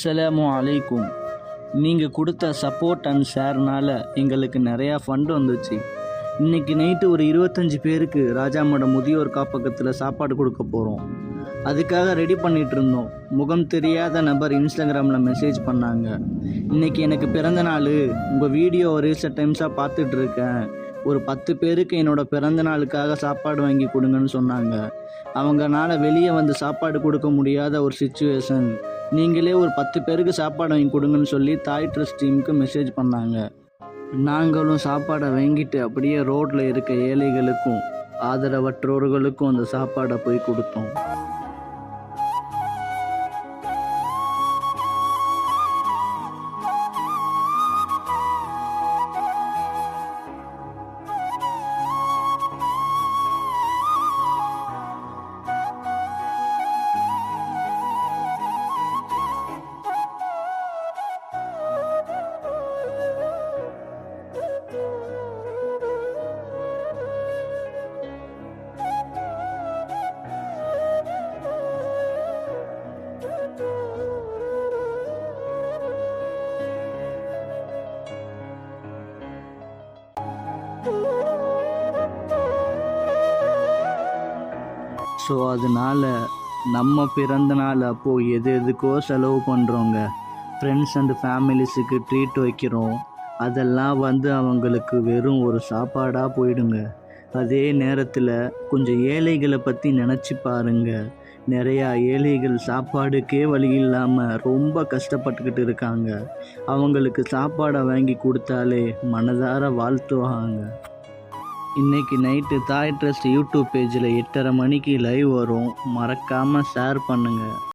சலாமு அலைக்கும் நீங்கள் கொடுத்த சப்போர்ட் அண்ட் ஷேர்னால் எங்களுக்கு நிறையா ஃபண்ட் வந்துச்சு. இன்றைக்கி நைட்டு ஒரு இருபத்தஞ்சி பேருக்கு ராஜாமோட முதியோர் காப்பகத்தில் சாப்பாடு கொடுக்க போகிறோம் அதுக்காக ரெடி பண்ணிகிட்டு இருந்தோம். முகம் தெரியாத நபர் இன்ஸ்டாகிராமில் மெசேஜ் பண்ணாங்க. இன்னைக்கு எனக்கு பிறந்த நாள். உங்கள் வீடியோ ரீசெண்ட் டைம்ஸாக பார்த்துட்ருக்கேன் ஒரு பத்து பேருக்கு என்னோட பிறந்த நாளுக்காக சாப்பாடு வாங்கி கொடுங்கன்னு சொன்னாங்க. அவங்கனால வெளியே வந்து சாப்பாடு கொடுக்க முடியாத ஒரு சுச்சுவேஷன் நீங்களே ஒரு பத்து பேருக்கு சாப்பாடு வாங்கி கொடுங்கன்னு சொல்லி தாய் ட்ரஸ்ட் டீமுக்கு மெசேஜ் பண்ணாங்க. நாங்களும் சாப்பாடை வாங்கிட்டு அப்படியே ரோட்டில் இருக்க ஏழைகளுக்கும் ஆதரவற்றோர்களுக்கும் அந்த சாப்பாடை போய் கொடுத்தோம். ஸோ அதனால் நம்ம பிறந்த நாள் அப்போது எது எதுக்கோ செலவு பண்ணுறோங்க ஃப்ரெண்ட்ஸ் அண்ட் ஃபேமிலிஸுக்கு ட்ரீட் வைக்கிறோம். அதெல்லாம் வந்து அவங்களுக்கு வெறும் ஒரு சாப்பாடாக போயிடுங்க. அதே நேரத்தில் கொஞ்சம் ஏழைகளை பற்றி நினச்சி பாருங்கள் நிறையா ஏழைகள் சாப்பாடுக்கே வழி இல்லாமல் ரொம்ப கஷ்டப்பட்டுக்கிட்டு இருக்காங்க. அவங்களுக்கு சாப்பாடை வாங்கி கொடுத்தாலே மனதார வாழ்த்துவாங்க. இன்னைக்கு நைட்டு தாய் ட்ரஸ்ட் யூடியூப் பேஜில் எட்டரை மணிக்கு லைவ் வரும். மறக்காமல் ஷேர் பண்ணுங்கள்